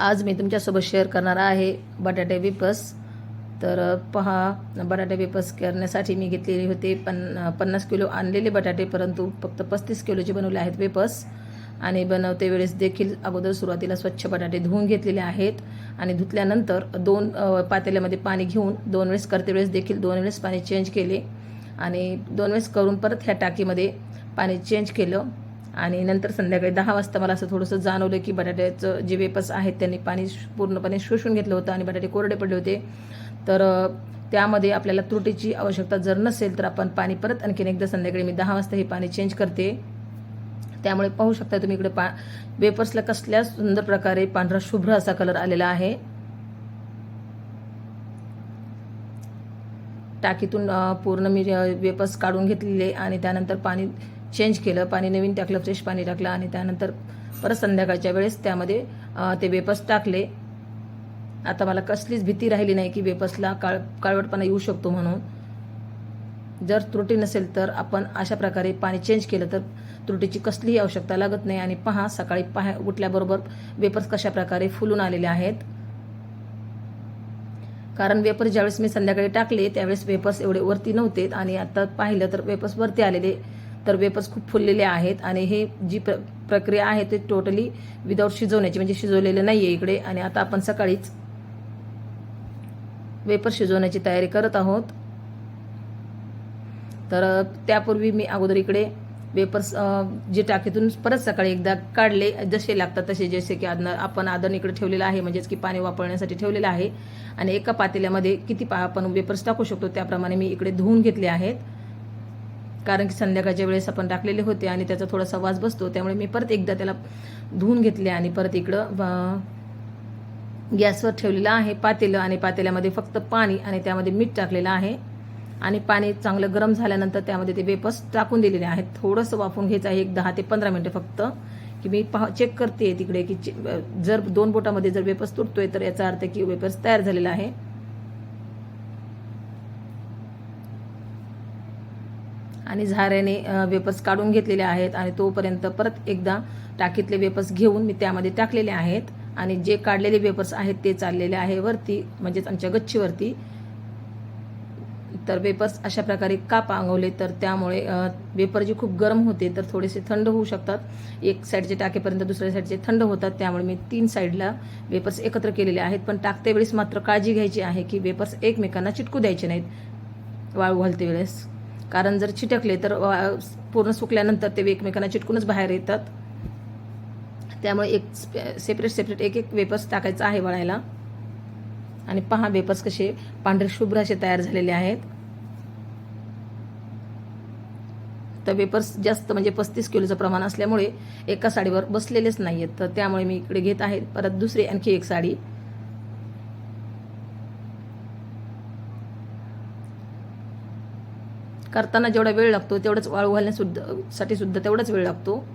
आज मी तुमच्यासोबत शेअर करणार आहे बटाटे वेपस तर पहा बटाटे वेपर्स करण्यासाठी मी घेतलेले होते पन पन्नास किलो आणलेले बटाटे परंतु फक्त पस्तीस किलोचे बनवले आहेत वेपस आणि बनवते वेळेस देखील अगोदर सुरुवातीला स्वच्छ बटाटे धुवून घेतलेले आहेत. आणि धुतल्यानंतर दोन पातेल्यामध्ये पाणी घेऊन दोन वेळेस करते वेळेस देखील दोन वेळेस पाणी चेंज केले. आणि दोन वेळेस करून परत ह्या टाकीमध्ये पाणी चेंज केलं. आणि नंतर संध्याकाळी दहा वाजता मला असं थोडंसं जाणवलं की बटाट्याचं जे वेपस आहेत त्यांनी पाणी पूर्णपणे शोषून घेतलं होतं आणि बटाटे कोरडे पडले होते. तर त्यामध्ये आपल्याला त्रुटीची आवश्यकता जर नसेल तर आपण पाणी परत आणखीन एकदा संध्याकाळी मी दहा वाजता हे पाणी चेंज करते. त्यामुळे पाहू शकता तुम्ही इकडे पा वेपर्सला कसल्या सुंदर प्रकारे पांढरा शुभ्र असा कलर आलेला आहे. टाकीतून पूर्ण मी वेपर्स काढून घेतलेले आणि त्यानंतर पाणी चेंज केलं पाणी नवीन टाकलं फ्रेश पाणी टाकलं आणि त्यानंतर परत संध्याकाळच्या वेळेस त्यामध्ये ते वेपर्स टाकले. आता मला कसलीच भीती राहिली नाही की वेपर्सला काळ काळवटपणा येऊ शकतो म्हणून. जर त्रुटी नसेल तर आपण अशा प्रकारे पाणी चेंज केलं तर त्रुटीची कसलीही आवश्यकता लागत नाही. आणि पहा सकाळी पहा उठल्याबरोबर वेपर्स कशा प्रकारे फुलून आलेले आहेत. कारण वेपर ज्यावेळेस मी संध्याकाळी टाकले त्यावेळेस वेपर्स एवढे वरती नव्हते आणि आता पाहिलं तर वेपर्स वरती आलेले तर वेपर्स खूप फुललेले आहेत आणि हे जी प्र प्रक्रिया आहे ते टोटली विदाऊट शिजवण्याची म्हणजे शिजवलेलं नाही आहे इकडे. आणि आता आपण सकाळीच वेपर शिजवण्याची तयारी करत आहोत. तर त्यापूर्वी मी अगोदर इकडे वेपर्स जे टाकीतून परत सकाळी एकदा काढले जसे लागतात तसे जसे की आदन आपण आदन इकडे ठेवलेलं आहे म्हणजेच की पाणी वापरण्यासाठी ठेवलेलं आहे. आणि एका पातेल्यामध्ये किती पा आपण वेपर्स टाकू शकतो त्याप्रमाणे मी इकडे धुवून घेतले आहेत. कारण की संध्याकाळच्या वेळेस आपण टाकलेले होते आणि त्याचा थोडासा वास बसतो त्यामुळे मी परत एकदा त्याला धुवून घेतले आणि परत इकडं गॅसवर ठेवलेलं आहे पातेलं आणि पातेल्यामध्ये फक्त पाणी आणि त्यामध्ये मीठ टाकलेलं आहे. आणि पाणी चांगलं गरम झाल्यानंतर त्यामध्ये ते वेपर्स टाकून दिलेले आहेत. थोडंसं वाफून घ्यायचं आहे एक दहा ते पंधरा मिनटं फक्त की मी पहा चेक करते तिकडे की चे- जर दोन बोटामध्ये जर वेपर्स तुटतोय तर याचा अर्थ की वेपर्स तयार झालेला आहे. आणि झाऱ्याने अ, वेपर्स काढून घेतलेले आहेत आणि तोपर्यंत परत एकदा टाकीतले वेपर्स घेऊन मी त्यामध्ये टाकलेले आहेत आणि जे काढलेले वेपर्स आहेत ते चाललेले आहे वरती म्हणजेच आमच्या गच्चीवरती. तर वेपर्स अशा प्रकारे का पांगवले तर त्यामुळे वेपर जे खूप गरम होते तर थोडेसे थंड होऊ शकतात. एक साईडचे टाकेपर्यंत दुसऱ्या साईडचे थंड होतात त्यामुळे मी तीन साईडला वेपर्स एकत्र केलेले आहेत. पण टाकते वेळेस मात्र काळजी घ्यायची आहे की वेपर्स एकमेकांना चिटकू द्यायचे नाहीत. वाळू घालते वेळेस. कारण जर चिटकले तर वा- पूर्ण सुकल्यानंतर ते एकमेकांना चिटकूनच बाहेर येतात. त्यामुळे एक सेपरेट सेपरेट एक एक वेपर्स टाकायचा आहे वळायला. आणि पहा वेपर्स कसे पांढरे शुभ्र असे तयार झालेले आहेत. तर वेपर्स जास्त म्हणजे पस्तीस किलोचं प्रमाण असल्यामुळे एका साडीवर बसलेलेच नाही आहेत तर त्यामुळे मी इकडे घेत आहे. परत दुसरी आणखी एक साडी. करताना जेवढा वेळ लागतो तेवढंच वाळू घालण्यासुद्धा साठी सुद्धा तेवढाच वेळ लागतो.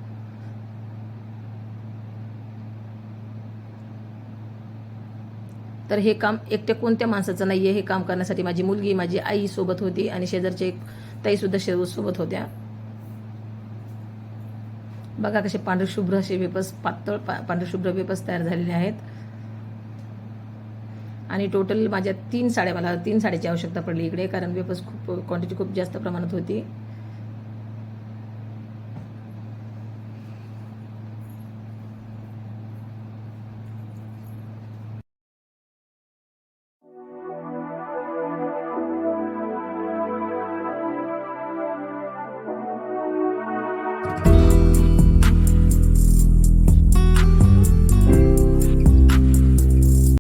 तर हे काम एकट्या कोणत्या माणसाचं नाहीये हे काम करण्यासाठी माझी मुलगी माझी आई सोबत होती आणि शेजारचे एक ताई सुद्धा शेज सोबत होत्या. बघा कसे पांढरशुभ्र असे वेपस पातळ पा- वेपस तयार झालेले आहेत. आणि टोटल माझ्या तीन साड्या मला तीन साड्याची आवश्यकता पडली इकडे कारण वेपस खूप क्वांटिटी खूप जास्त प्रमाणात होती.